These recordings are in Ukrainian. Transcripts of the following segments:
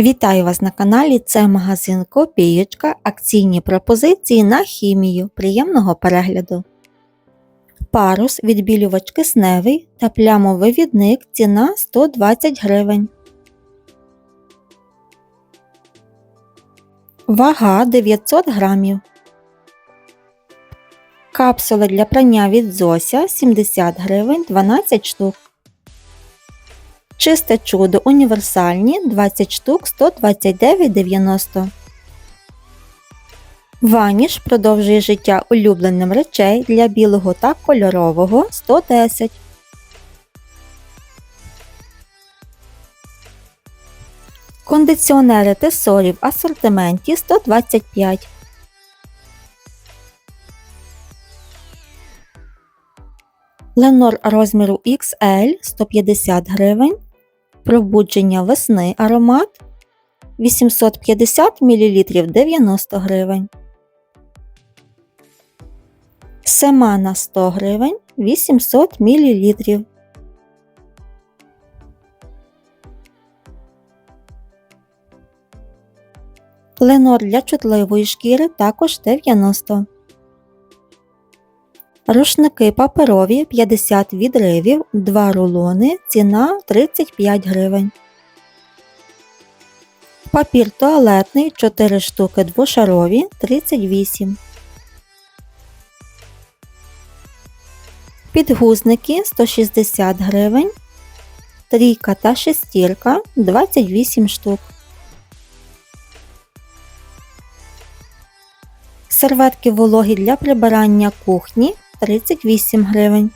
Вітаю вас на каналі. Це магазин Копієчка, акційні пропозиції на хімію. Приємного перегляду. Парус, відбілювач кисневий та плямовий відник. Ціна 120 гривень. Вага 900 грамів. Капсули для прання від Зося 70 гривень 12 штук. Чисте чудо універсальні 20 штук 129,90. Ваніш продовжує життя улюбленим речей для білого та кольорового 110. Кондиціонери тесорі в асортименті 125. Ленор розміру XL 150 гривень. Пробудження весни аромат 850 мл 90 гривень. Семана 100 гривень 800 мл. Ленор для чутливої шкіри також 90 Рушники паперові 50 відривів, 2 рулони, ціна 35 гривень. Папір туалетний 4 штуки двошарові 38. Підгузники 160 гривень. Трійка та шестірка 28 штук. Серветки вологі для прибирання кухні 38 гривень.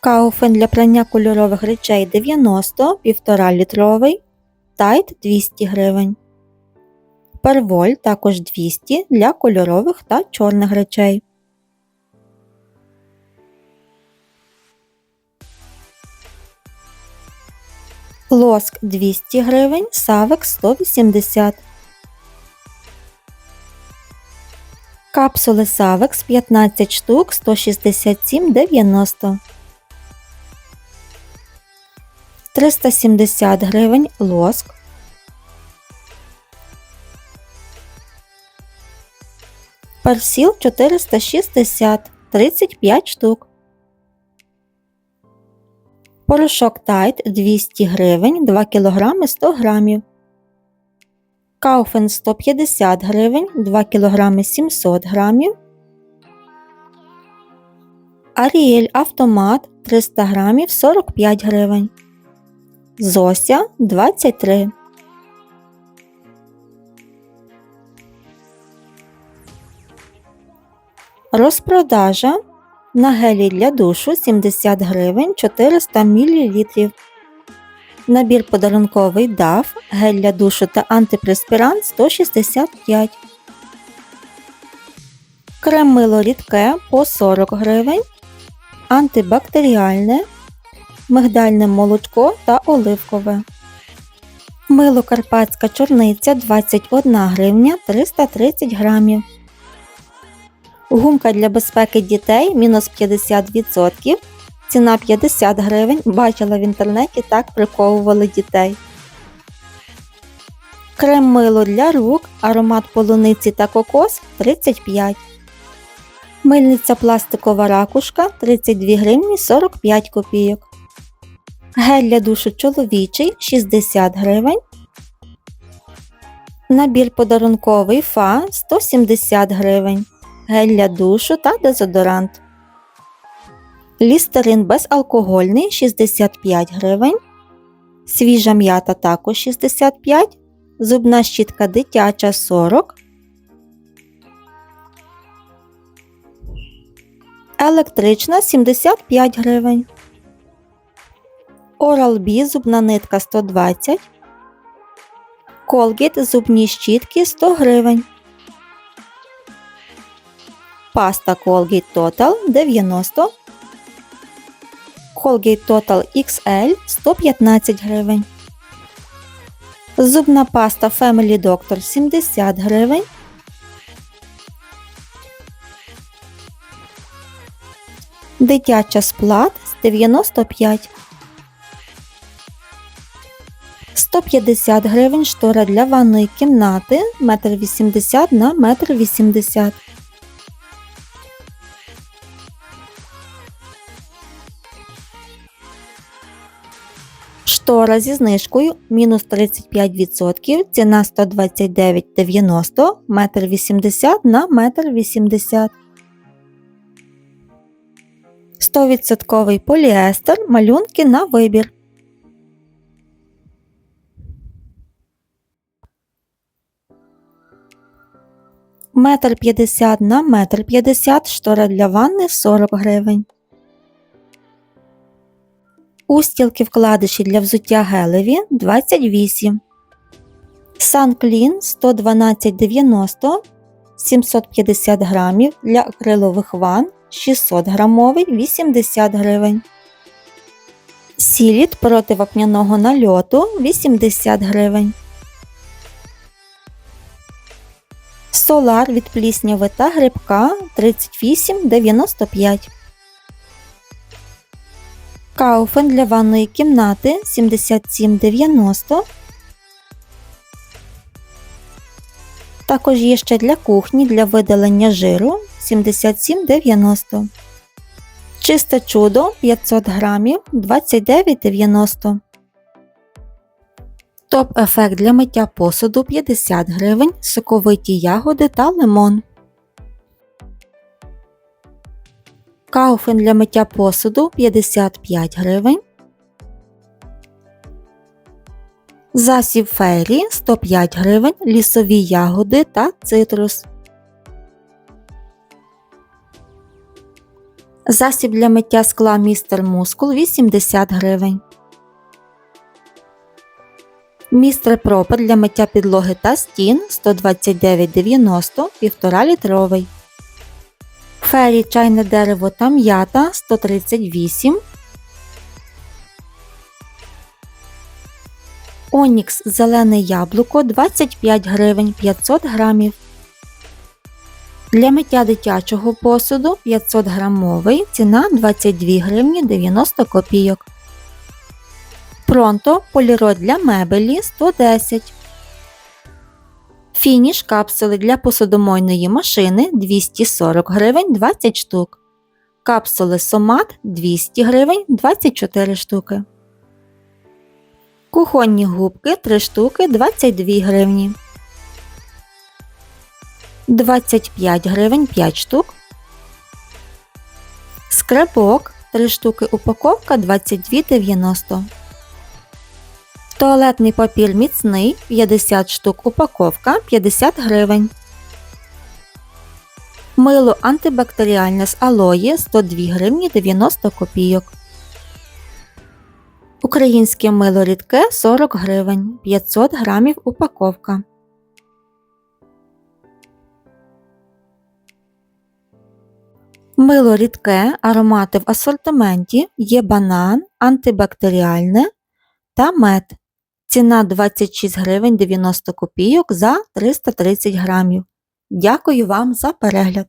Кауфен для прання кольорових речей 90 1,5 літровий, тайт 200 гривень. Перволь також 200 для кольорових та чорних речей. Лоск 200 гривень, савек 180 Капсули Savex 15 штук 167,90 370 гривень лоск. Персіл 460 35 штук. Порошок Тайт 200 гривень 2 кг 100 грамів. Кауфен 150 гривень, 2 кг 700 грамів. Аріель автомат 300 грамів 45 гривень. Зося 23. Розпродажа на гелі для душу 70 гривень 400 мл. Набір подарунковий DAF, гель для душу та антипреспірант 165 Крем мило рідке по 40 гривень, антибактеріальне, мигдальне молочко та оливкове. Мило карпатська чорниця 21 гривня 330 грамів. Гумка для безпеки дітей мінус 50%. Ціна 50 гривень. Бачила в інтернеті, так приковували дітей. Крем мило для рук, аромат полуниці та кокос 35. Мильниця пластикова ракушка 32 гривні 45 копійок. Гель для душу чоловічий 60 гривень. Набір подарунковий фа 170 гривень. Гель для душу та дезодорант. Лістерин безалкогольний 65 гривень. Свіжа м'ята також 65 Зубна щітка дитяча 40. Електрична 75 гривень. Oral-B зубна нитка 120. Colgate зубні щітки 100 гривень. Паста Colgate Total 90 Colgate Total XL 115 гривень. Зубна паста Family Doctor 70 гривень. Дитяча сплат з 95 150 гривень штора для ванної кімнати 1,80 м на 1,80 м. Штора зі знижкою мінус 35%, ціна 129,90 1,80 м на 1,80 м. 100% поліестер, малюнки на вибір. Метр п'ятдесят на метр п'ятдесят, штора для ванни 40 гривень. Устілки вкладиші для взуття гелеві 28. Санклін 112,90 750 грамів для акрилових ванн 600 грамовий 80 гривень. Сіліт проти вапняного нальоту 80 гривень. Солар від плісняви та грибка 38,95. Кауфен для ванної кімнати 77,90. Також є ще для кухні для видалення жиру 77,90. Чисте чудо 500 грамів 29,90. Топ-ефект для миття посуду 50 гривень, соковиті ягоди та лимон. Кауфен для миття посуду 55 гривень. Засіб фейрі 105 гривень, лісові ягоди та цитрус. Засіб для миття скла містер Мускул 80 гривень. Містер Пропер для миття підлоги та стін 129,90 1,5 літровий. Фері чайне дерево та м'ята 138. Онікс зелене яблуко 25 гривень 500 грамів. Для миття дитячого посуду 500 грамовий ціна 22 гривні 90 копійок. Пронто поліроль для мебелі 110. Фініш капсули для посудомойної машини 240 гривень 20 штук. Капсули Сомат 200 гривень 24 штуки. Кухонні губки 3 штуки 22 гривні. 25 гривень 5 штук. Скрепок 3 штуки упаковка 22,90. Туалетний папір міцний 50 штук упаковка 50 гривень. Мило антибактеріальне з алої 102 гривні 90 копійок. Українське мило рідке 40 гривень 500 грамів упаковка. Мило рідке аромати в асортименті є банан, антибактеріальне та мед. Ціна 26 гривень 90 копійок за 330 грамів. Дякую вам за перегляд!